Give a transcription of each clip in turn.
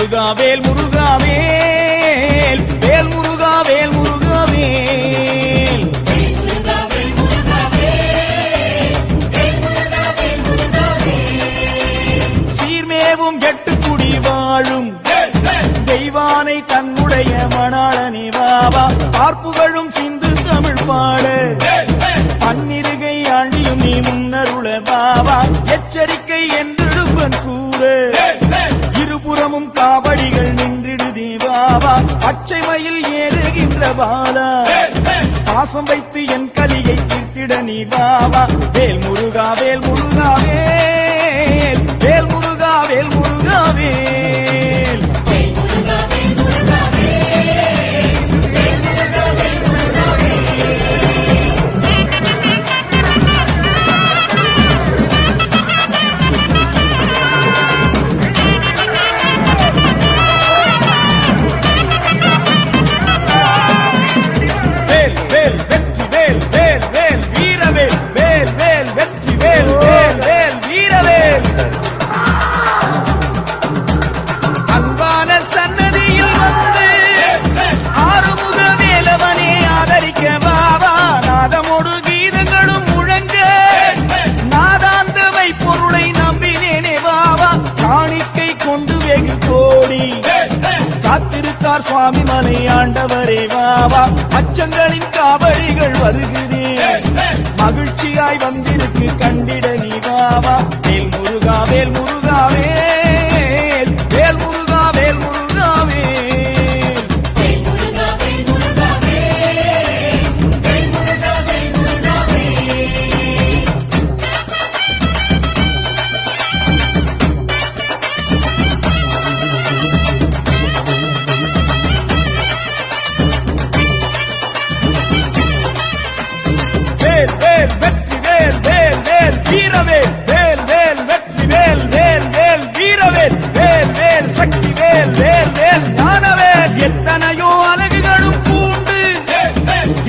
முருகா வேல் முருகா வேல். வேல் முருகா வேல் முருகா வேல். சீர்மேவும் எட்டு குடி வாழும். தெய்வானை தன்னுடைய மணாளனே வாவா பார்ப்புகளும் சிந்து தமிழ் பாடு. பன்னிருகை ஆண்டியும் நீ முன்னருள பாவா எச்சரிக்கை என்றிடுவன் கூறு. பாவா பச்சை மயில் ஏறுகின்ற பாலா. பாசம் வைத்து என் கலியை தீர்த்திட நீ பாவா வேல் முருகா வேல் முருகா வேல் ஆண்டவரே வாவா அச்சங்களின் காவடிகள் வருகுதே. மகிழ்ச்சியாய் வந்திருக்கு கண்டிட நீ வாவா. வேல் முருகா வேல் முருகா வேல் வேல் வெற்றி வேல் வேல் வேல் வீரவேல் வேல் வேல் வெற்றி வேல் வேல் வேல் வீரவேல் வேல் வேல் சக்தி வேல் வேல் வேல் ஞானவேல் எத்தனையோ அழகுகளும் பூண்டு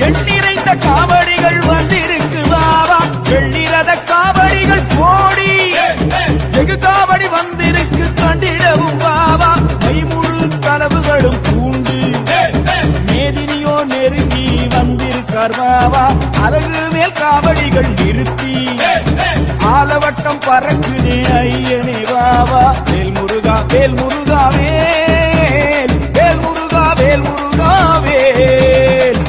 எண்ணிறைந்த காவடிகள் வந்திருக்கு வாவா வெள்ளிரத காவடிகள் போடி வெகு காவடி வந்திருக்கு கண்டிடவும் பாபா மைமுழு கனவுகளும் பூண்டு. மேதினியோ நெருங்கி வந்திருக்கார் வாவா? அழகு மேல் காவடிகள் நிறுத்தி. ஆலவட்டம் பறக்குதே ஐயனே வாவா வேல் முருகா வேல் முருகா வேல். வேல் முருகா வேல் முருகா வேல்.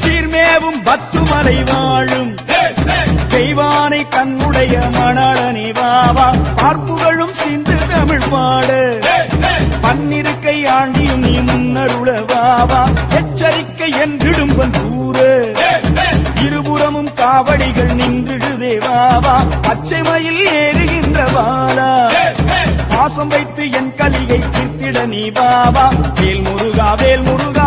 சீர்மேவும் பத்துமலை வாழும். தெய்வானை தன்னுடைய மணலனி வாவா பார்ப்புகளும் சிந்து தமிழ் பாடு. பன்னிரு ஆண்டியும் நீ முன்னருளவாவா எச்சரிக்கை என்றிடும்பன் கூறு இருபுறமும் காவடிகள் நின்றிடுதே வாவா பச்சை மயில் ஏறுகின்றவாலா பாசம் வைத்து என் கலியை தீர்த்திட நீ பாவா வேல் முருகா வேல் முருகா